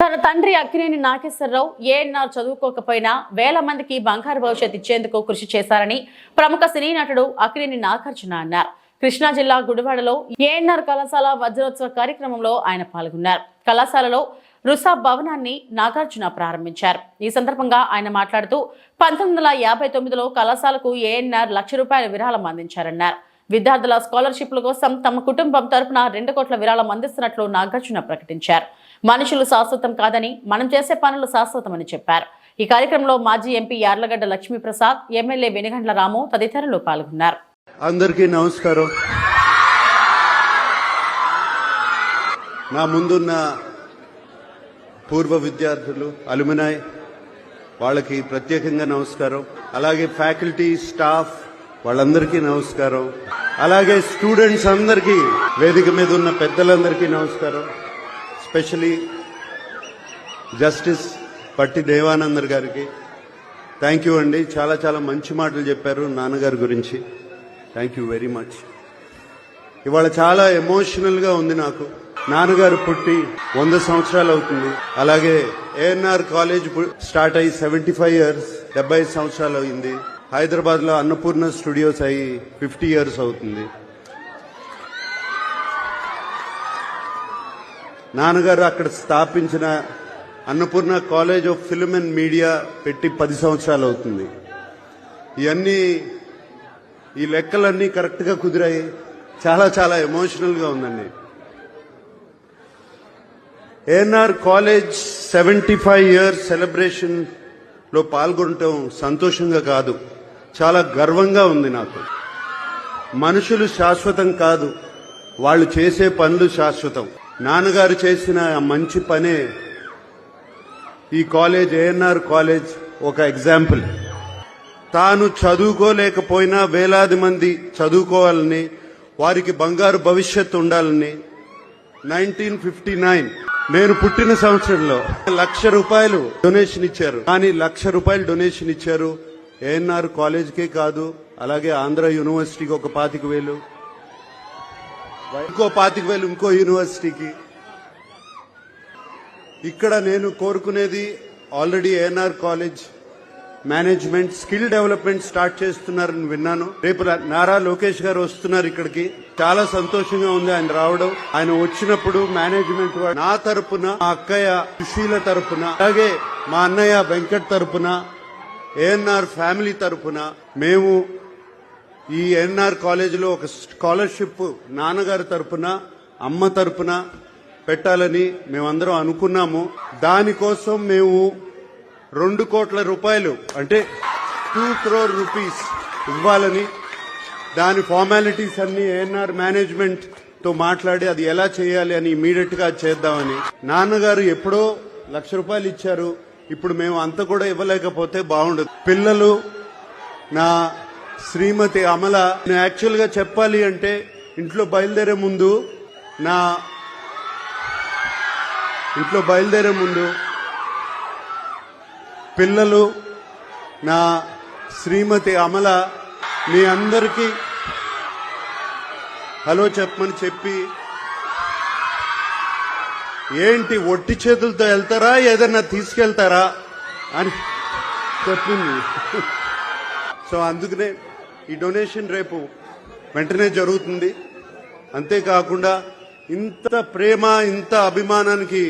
తన తండ్రి అక్కినేని నాగేశ్వరరావు ఏఎన్ఆర్ చదువుకోకపోయినా వేల మందికి బంగారు భవిష్యత్ ఇచ్చేందుకు కృషి చేశారని ప్రముఖ సినీ నటుడు అక్కినేని నాగార్జున అన్నారు. కృష్ణా జిల్లా గుడివాడలో ఏఎన్ఆర్ కళాశాల వజ్రోత్సవ కార్యక్రమంలో ఆయన పాల్గొన్నారు. కళాశాలలో రుసా భవనాన్ని నాగార్జున ప్రారంభించారు. ఈ సందర్భంగా ఆయన మాట్లాడుతూ పంతొమ్మిది వందల యాభై తొమ్మిదిలో కళాశాలకు ఏఎన్ఆర్ లక్ష రూపాయల విరాళం అందించారన్నారు. విద్యార్థుల స్కాలర్షిప్ల కోసం తమ కుటుంబం తరపున రెండు కోట్ల విరాళం అందిస్తున్నట్లు నాగార్జున ప్రకటించారు. మనుషులు శాశ్వతం కాదని మనం చేసే పనులు శాశ్వతమని చెప్పారు. ఈ కార్యక్రమంలో మాజీ ఎంపీ యార్లగడ్డ లక్ష్మీప్రసాద్ ఎమ్మెల్యే వెనుగండ్ల రాము తదితరులు పాల్గొన్నారు. అందరికీ నమస్కారం. నా ముందున్న పూర్వ విద్యార్థులు అలుమినాయ్ వాళ్ళకి ప్రత్యేకంగా నమస్కారం. అలాగే ఫ్యాకల్టీ స్టాఫ్ వాళ్ళందరికీ నమస్కారం. అలాగే స్టూడెంట్స్ అందరికీ వేదిక మీద ఉన్న పెద్దలందరికీ నమస్కారం. స్పెషలీ జస్టిస్ పట్టి దేవానందర్ గారికి. థ్యాంక్ యూ అండి. చాలా చాలా మంచి మాటలు చెప్పారు నాన్నగారి గురించి. థ్యాంక్ యూ వెరీ మచ్ ఇవాళ చాలా ఎమోషనల్గా ఉంది నాకు. నాన్నగారు పుట్టి వంద సంవత్సరాలు అవుతుంది. అలాగే ఏఎన్ఆర్ కాలేజ్ స్టార్ట్ అయ్యి సెవెంటీ ఫైవ్ ఇయర్స్ డెబ్బై ఐదు సంవత్సరాలు అయింది. హైదరాబాద్లో అన్నపూర్ణ స్టూడియోస్ అయ్యి ఫిఫ్టీ ఇయర్స్ అవుతుంది. నాన్నగారు అక్కడ స్థాపించిన Annapurna College of Film and Media పెట్టి పది సంవత్సరాలు అవుతుంది. ఇవన్నీ ఈ లెక్కలన్నీ కరెక్ట్గా కుదిరాయి. చాలా చాలా ఎమోషనల్గా ఉందండి. ANR college seventy five years సెలబ్రేషన్లో పాల్గొనటం సంతోషంగా కాదు. చాలా గర్వంగా ఉంది నాకు. మనుషులు శాశ్వతం కాదు. వాళ్ళు చేసే పనులు శాశ్వతం. నాన్నగారు చేసిన మంచి పనే ఈ కాలేజ్ ఏఎన్ఆర్ కాలేజ్ ఒక ఎగ్జాంపుల్. తాను చదువుకోలేకపోయినా వేలాది మంది చదువుకోవాలని వారికి బంగారు భవిష్యత్తు ఉండాలని నైన్టీన్ ఫిఫ్టీ నైన్ నేను పుట్టిన సంవత్సరంలో లక్ష రూపాయలు డొనేషన్ ఇచ్చారు. కానీ లక్ష రూపాయలు డొనేషన్ ఇచ్చారు ఏఎన్ఆర్ కాలేజ్కే కాదు అలాగే ఆంధ్ర యూనివర్సిటీకి ఒక పాతిక వేలు. ఇంకో పాతిక వేలు ఇంకో యూనివర్సిటీకి. ఇక్కడ నేను కోరుకునేది already ANR college management skill development start చేస్తున్నారని విన్నాను. రేపు నారా లోకేష్ గారు వస్తున్నారు ఇక్కడికి. చాలా సంతోషంగా ఉంది ఆయన రావడం. ఆయన వచ్చినప్పుడు మేనేజ్మెంట్ నా తరపున మా అక్కయ్య సుశీల తరపున అలాగే మా అన్నయ్య వెంకట్ తరపున ఏఎన్ఆర్ ఫ్యామిలీ తరపున మేము ఈ ఎన్ఆర్ కాలేజీలో ఒక స్కాలర్షిప్ నాన్నగారి తరపున అమ్మ తరపున పెట్టాలని మేమందరం అనుకున్నాము. దానికోసం మేము రెండు కోట్ల రూపాయలు అంటే టూ క్రోర్ రూపీస్ ఇవ్వాలని దాని ఫార్మాలిటీస్ అన్ని ఏఎన్ఆర్ మేనేజ్మెంట్తో మాట్లాడి అది ఎలా చేయాలి అని ఇమీడియట్గా చేద్దామని. నాన్నగారు ఎప్పుడో లక్ష రూపాయలు ఇచ్చారు. ఇప్పుడు మేము అంత కూడా ఇవ్వలేకపోతే బాగుండదు. పిల్లలు నా శ్రీమతి అమల నేను యాక్చువల్గా చెప్పాలి అంటే ఇంట్లో బయలుదేరే ముందు నా ఇంట్లో బయలుదేరే ముందు పిల్లలు నా శ్రీమతి అమల మీ అందరికీ హలో చెప్పమని చెప్పి ఏంటి ఒట్టి చేతులతో వెళ్తారా ఏదైనా తీసుకెళ్తారా అని చెప్పింది. సో అందుకనే ఈ డొనేషన్ రేపు వెంటనే జరుగుతుంది. అంతేకాకుండా ఇంత ప్రేమ ఇంత అభిమానానికి